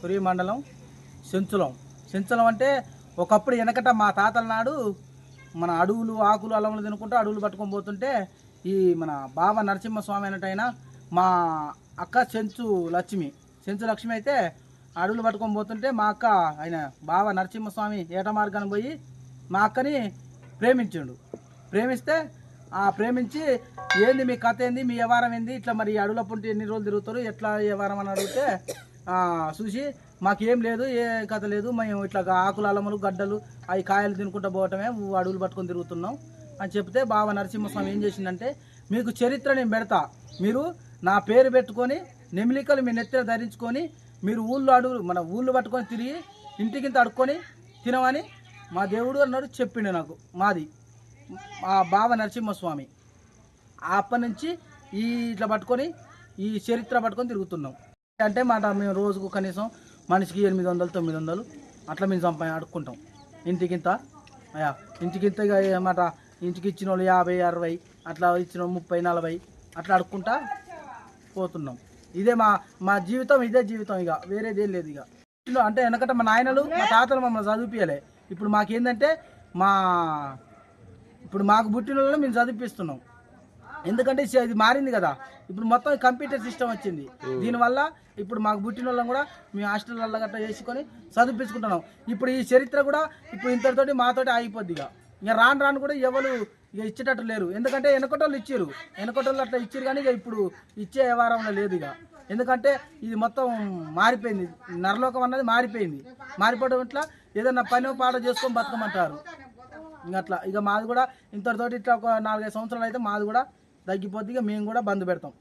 పురి మండలం సెంచులం సెంచులం అంటే ఒకప్పుడు వెనకట మా తాతల నాడు మన అడవులు ఆకులు అలములు తినుకుంటూ అడవులు పట్టుకొని పోతుంటే ఈ మన బావ నరసింహస్వామి అన్నట్టయినా మా అక్క చెంచు లక్ష్మి చెంచు లక్ష్మి అయితే అడవులు పట్టుకొని పోతుంటే మా అక్క ఆయన బావ నరసింహస్వామి ఏట మార్గానికి పోయి మా అక్కని ప్రేమించిండు. ప్రేమిస్తే ఆ ప్రేమించి ఏంది మీ కథ ఏంది? మీ వ్యవహారం ఏంది? ఇట్లా మరి అడవుల పుంటి ఎన్ని రోజులు తిరుగుతారు? ఎట్లా వ్యవహారం అని అడిగితే చూసి మాకేం లేదు ఏ కథ లేదు మేము ఇట్లా ఆకులు అలములు గడ్డలు అవి కాయలు తినుకుంటూ పోవటమే అడవులు పట్టుకొని తిరుగుతున్నాం. అని చెప్తే బావ నరసింహస్వామి ఏం చేసిందంటే మీకు చరిత్ర నేను పెడతా. మీరు నా పేరు పెట్టుకొని నెమిలికలు మీ నెత్తిన ధరించుకొని మీరు ఊళ్ళో అడుగులు మన ఊళ్ళో పట్టుకొని తిరిగి ఇంటికింత అడుక్కొని తినమని మా దేవుడు అన్నాడు చెప్పిండు నాకు మాది మా బావ నరసింహస్వామి. అప్పటి నుంచి ఈ ఇట్లా పట్టుకొని ఈ చరిత్ర పట్టుకొని తిరుగుతున్నాం. అంటే మాట మేము రోజుకు కనీసం మనిషికి ఎనిమిది వందలు తొమ్మిది వందలు అట్లా మేము సంపా అడుక్కుంటాం. ఇంటికింత అయ్యా ఇంటికింత ఇక మాట ఇంటికి ఇచ్చిన వాళ్ళు యాభై అరవై అట్లా ఇచ్చిన ముప్పై నలభై అట్లా అడుక్కుంటా పోతున్నాం. ఇదే మా మా జీవితం ఇదే జీవితం ఇక వేరేదేం లేదు ఇక అంటే వెనకట మా నాయనలు మా తాతలు మమ్మల్ని చదివిపించలే ఇప్పుడు మాకేందంటే మా ఇప్పుడు మాకు పుట్టిన వాళ్ళని మేము చదివిపిస్తున్నాం. ఎందుకంటే ఇది- మారింది కదా. ఇప్పుడు మొత్తం కంప్యూటర్ సిస్టమ్ వచ్చింది. దీనివల్ల ఇప్పుడు మాకు పుట్టిన వాళ్ళని కూడా మేము హాస్టల్లో గట్రా చేసుకొని చదివించుకుంటున్నాం ఇప్పుడు ఈ చరిత్ర కూడా ఇప్పుడు ఇంతటితోటి మాతోటి ఆగిపోద్ది ఇక. ఇక రాను రాను కూడా ఎవరు ఇక ఇచ్చేటట్టు లేరు. ఎందుకంటే వెనకటోళ్ళు ఇచ్చారు వెనకటోళ్ళు అట్లా ఇచ్చారు కానీ ఇక ఇప్పుడు ఇచ్చే వ్యవహారంలో లేదు ఇక. ఎందుకంటే ఇది మొత్తం మారిపోయింది. నరలోకం అన్నది మారిపోయింది. మారిపోవడం ఇట్లా ఏదైనా పని పాట చేసుకొని బతకమంటారు. ఇంక అట్లా. ఇక మాది కూడా ఇంతటితోటి ఇట్లా ఒక నాలుగైదు సంవత్సరాలు అయితే మాది కూడా తగ్గిపోతే ఇక మేము కూడా బంద్ పెడతాం.